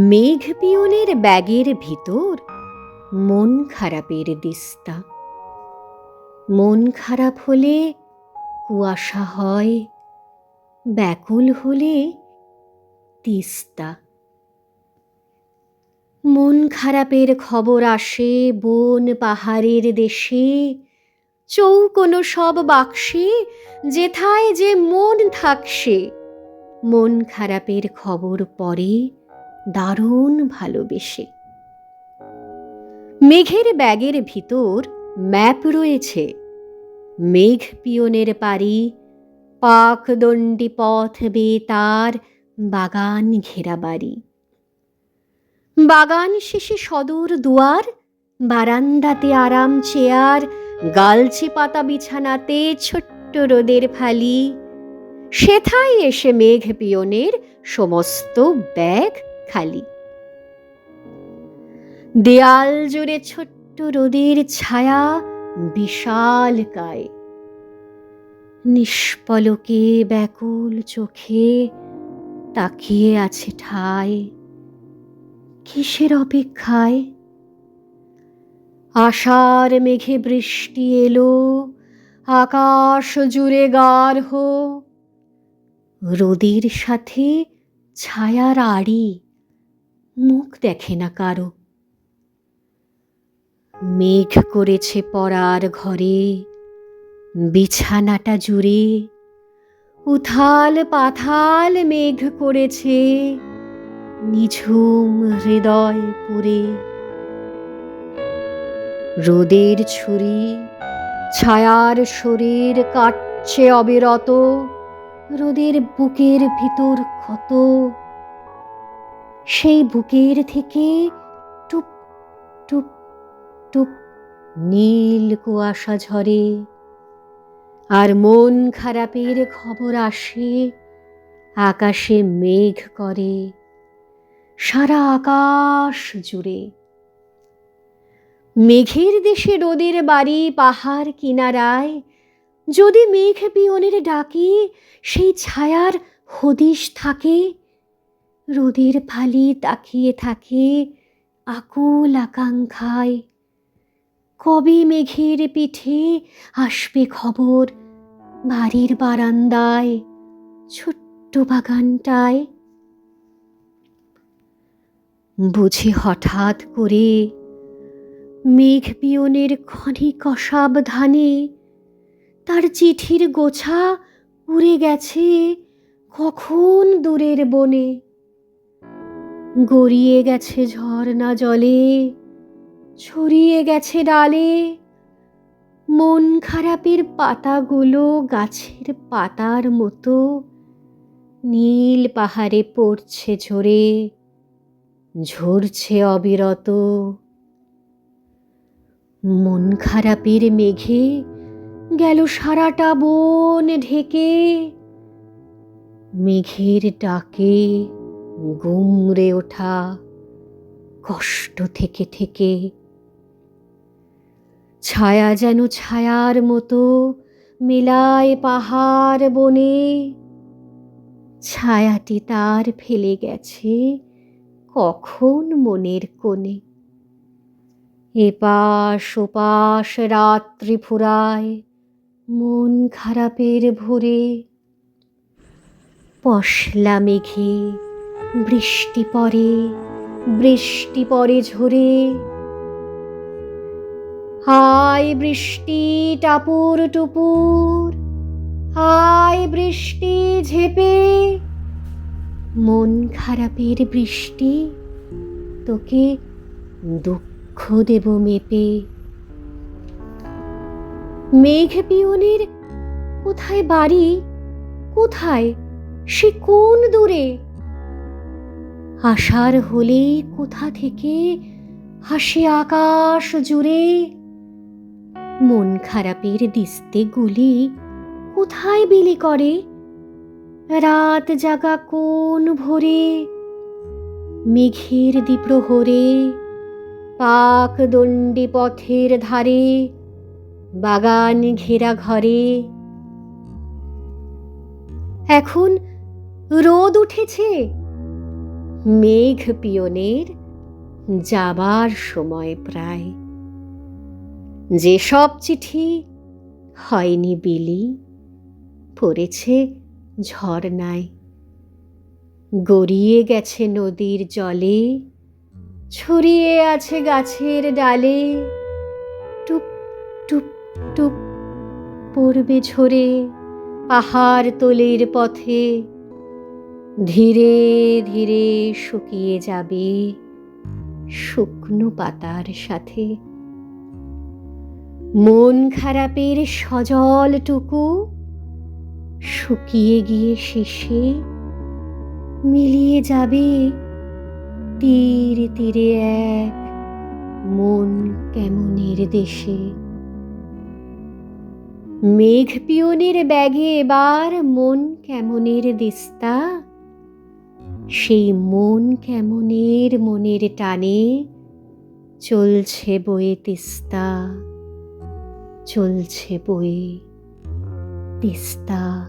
মেঘ পিয়নের ব্যাগের ভিতর মন খারাপের দিস্তা। মন খারাপ হলে কুয়াশা হয়, ব্যাকুল হলে তিস্তা। মন খারাপের খবর আসে বন পাহাড়ের দেশে চৌকোনো সব বাক্সে, যেথায় যে মন থাকসে। মন খারাপের খবর পরে দারুণ ভালোবেসে। মেঘের ব্যাগের ভিতর ম্যাপ রয়েছে। মেঘ পিয়নের পারি পাকদণ্ডী পথ বেয়ে তার বাগান ঘেরা বাড়ি। বাগান শেষে সদর দুয়ার, বারান্দাতে আরাম চেয়ার গালচে পাতা বিছানাতে ছোট্ট রোদের ফালি। সেথায় এসে মেঘ পিয়নের সমস্ত ব্যাগ খালি। দেয়াল জুড়ে ছোট্ট রোদের ছায়া বিশাল কায়। নিষ্পলকে ব্যাকুল চোখে তাকিয়ে আছে ঠায়। কিসের অপেক্ষায়? আষাঢ় মেঘে বৃষ্টি এলো, আকাশ জুড়ে গার্হ রোদের সাথে ছায়ার আড়ি মুখ দেখে না কারও। মেঘ করেছে পড়ার ঘরে, বিছানাটা জুড়ে, উথাল পাথাল মেঘ করেছে, নিঝুম হৃদয় পুরে। রোদের ছুরি, ছায়ার শরীর কাটছে অবিরত, রোদের বুকের ভিতর ক্ষত। সেই বুকের থেকে টুপ টুপ টুপ নীল কুয়াশা ঝরে। আর মন খারাপের খবর আসে, আকাশে মেঘ করে, সারা আকাশ জুড়ে। মেঘের দেশে রোদের বাড়ি, পাহাড় কিনারায়, যদি মেঘ পিয়নের ডাকে, সেই ছায়ার হদিশ থাকে রোদের ফালি তাকিয়ে থাকে আকুল আকাঙ্ক্ষায়। কবে মেঘের পিঠে আসবে খবর বাড়ির বারান্দায়, ছোট্ট বাগানটায়? বুঝি হঠাৎ করে মেঘ পিয়নের ক্ষণিক অসাবধানে তার চিঠির গোছা উড়ে গেছে কখন দূরের বনে। গড়িয়ে গেছে ঝর্ণা জলে, ছড়িয়ে গেছে ডালে। মন খারাপের পাতাগুলো গাছের পাতার মতো, নীল পাহাড়ে পড়ছে ঝরে, ঝরছে অবিরত। মন খারাপের মেঘে গেল সারাটা বন ঢেকে, মেঘের ডাকে গুমড়ে ওঠা কষ্ট থেকে থেকে। ছায়া যেন ছায়ার মতো মেলায় পাহাড় বনে। ছায়াটি তার ফেলে গেছে কখন মনের কোণে। এপাশ ওপাশ রাত্রি ফুরায়, মন খারাপের ভোরে। পশলা মেঘে বৃষ্টি পড়ে বৃষ্টি পড়ে ঝরে। হায় বৃষ্টি টাপুর টুপুর, হায় বৃষ্টি ঝেপে। মন খারাপের বৃষ্টি, তোকে দুঃখ দেব মেপে। মেঘ পিয়নের কোথায় বাড়ি, কোথায়, সে কোন দূরে? আসার হলে কোথা থেকে? হাসে আকাশ জুড়ে। মন খারাপের দিস্তে গুলি কোথায় বিলি করে? রাত জাগা কোন ভোরে? মেঘের দ্বিপ্রহরে পাক দণ্ডি পথের ধারে, বাগান ঘেরা ঘরে। এখন রোদ উঠেছে? মেঘ পিয়নের যাবার সময় প্রায়। যেসব চিঠি হয়নি বিলি, পড়েছে ঝর্ণায়। গড়িয়ে গেছে নদীর জলে, ছড়িয়ে আছে গাছের ডালে। টুপ টুপ টুপ, পড়বে ঝরে পাহাড় তলির পথে। ধীরে ধীরে শুকিয়ে যাবে শুকনো পাতার সাথে। মন খারাপের সজলটুকু শুকিয়ে গিয়ে শেষে মিলিয়ে যাবে তীর তীরে এক মন কেমনের দেশে। মেঘ পিয়নের ব্যাগে এবার মন কেমনের দিস্তা? সেই মন কেমনের মনের টানে? চলছে বয়ে তিস্তা চলছে বয়ে তিস্তা।